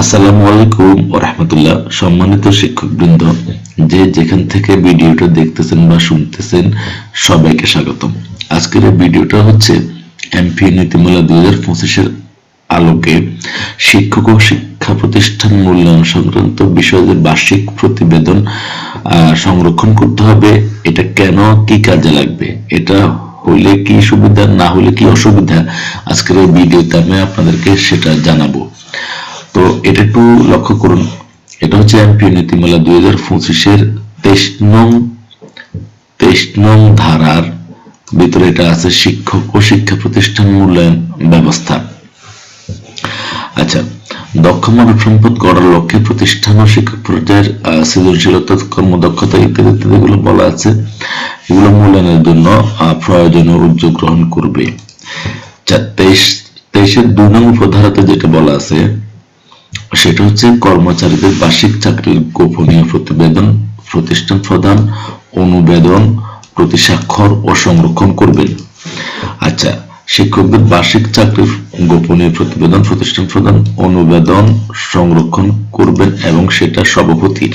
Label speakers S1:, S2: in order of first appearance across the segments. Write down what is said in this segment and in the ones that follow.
S1: আসসালামু আলাইকুম রহমতুল্লাহ। সম্মানিত শিক্ষকবৃন্দ, যে যেখান থেকে ভিডিওটা দেখতেছেন বা শুনতেছেন, সবাইকে স্বাগতম। আজকের ভিডিওটা হচ্ছে এমপি নীতিমালা দুই হাজার পঁচিশের আলোকে শিক্ষক ও শিক্ষা প্রতিষ্ঠান মূল্যায়ন সংক্রান্ত বিষয়ের বার্ষিক প্রতিবেদন সংরক্ষণ করতে হবে। এটা কেন, কি কাজে লাগবে, এটা হইলে কি সুবিধা, না হলে কি অসুবিধা, আজকের ভিডিওতে আমি আপনাদেরকে সেটা জানাব। তো এটা একটু লক্ষ্য করুন। এটা হচ্ছে এমপি নীতিমালা দুই হাজার পঁচিশের তেইশ নং তেইশ নং ধারার ভিতরে এটা আছে শিক্ষক ও শিক্ষা প্রতিষ্ঠান মূল্যায়ন ব্যবস্থা। আচ্ছা দক্ষ মানব সম্পদ গড়ার লক্ষ্যে প্রতিষ্ঠান ও শিক্ষক পর্যায়ের সৃজনশীলতা, কর্মদক্ষতা ইত্যাদি ইত্যাদি গুলো বলা আছে। এগুলো মূল্যায়নের জন্য প্রয়োজনীয় উদ্যোগ গ্রহণ করবে। আচ্ছা তেইশ, তেইশের দুই নং উপধারাতে যেটা বলা আছে সেটা হচ্ছে কর্মচারীদের বার্ষিক চাকরির গোপনীয় প্রতিবেদন প্রতিষ্ঠান প্রদান অনুবেদন প্রতি স্বাক্ষর ও সংরক্ষণ করবেন আচ্ছা শিক্ষকদের বার্ষিক চাকরির গোপনীয় প্রতিবেদন প্রতিষ্ঠান প্রদান অনুবেদন সংরক্ষণ করবেন এবং সেটা সভাপতির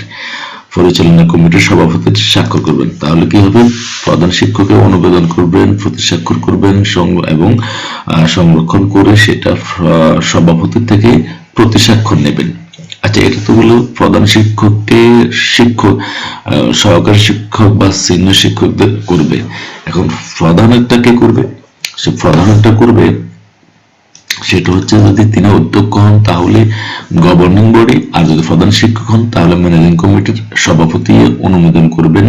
S1: পরিচালনা কমিটির সভাপতির স্বাক্ষর করবেন। তাহলে কি হবে? প্রধান শিক্ষকের অনুবেদন করবেন প্রতি স্বাক্ষর করবেন এবং সংরক্ষণ করে সেটা আহ, সভাপতি থেকে প্রতি স্বাক্ষর নেবেন। আচ্ছা এটা তো হলো প্রধান শিক্ষককে শিক্ষক সহকারী শিক্ষক বা সিনিয়র শিক্ষকদের করবে। এখন প্রধান একটা কে করবে? সে প্রধান একটা করবে, সেটা হচ্ছে যদি তিনি অধ্যক্ষ হন, তাহলে গভর্নিং বডি আর যদি প্রধান শিক্ষক হন, তাহলে ম্যানেজিং কমিটির সভাপতি অনুমোদন করবেন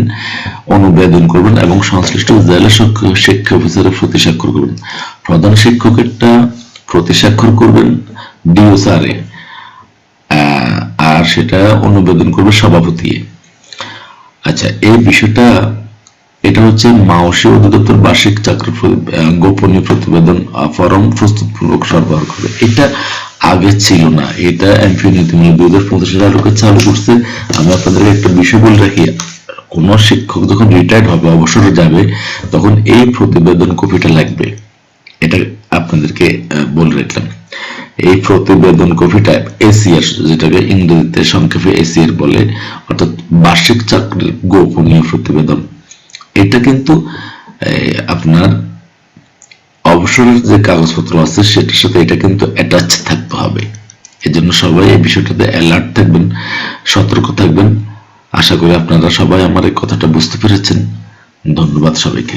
S1: অনুবেদন করবেন এবং সংশ্লিষ্ট জেলা শিক্ষা অফিসারের প্রতি স্বাক্ষর করবেন। প্রধান শিক্ষকেরটা প্রতি স্বাক্ষর করবেন ডিও স্যারে আর সেটা অনুবেদন করবে সভাপতি। আচ্ছা এই বিষয়টা, এটা হচ্ছে মাওসী অধিদপ্তর বার্ষিক চাকরি গোপনীয় প্রতিবেদন ফরম প্রস্তুতপূর্বক সরবরাহ করবে। এটা আগে ছিল না। এটা এমপি নীতিমালা দুই হাজার পঁচিশের আলোকে চালু করছে। আমি আপনাদের একটা বিষয় বলে রাখি, কোন শিক্ষক যখন রিটায়ার্ড হবে, অবসরে যাবে, তখন এই প্রতিবেদন কপিটা লাগবে। এটা আপনাদেরকে বলে রাখলাম। এই প্রতিবেদন কপিটা এসিআর যেটাকে ইংরেজিতে সংক্ষেপে এসিআর বলে, অর্থাৎ বার্ষিক চাকরির গোপনীয় প্রতিবেদন। এটা কিন্তু আপনার অবসরের যে কাগজপত্র আছে, সেটার সাথে এটা কিন্তু অ্যাটাচ থাকতে হবে। এজন্য সবাই এই বিষয়টাতে অ্যালার্ট থাকবেন, সতর্ক থাকবেন। আশা করি আপনারা সবাই আমার এই কথাটা বুঝতে পেরেছেন। ধন্যবাদ সবাইকে।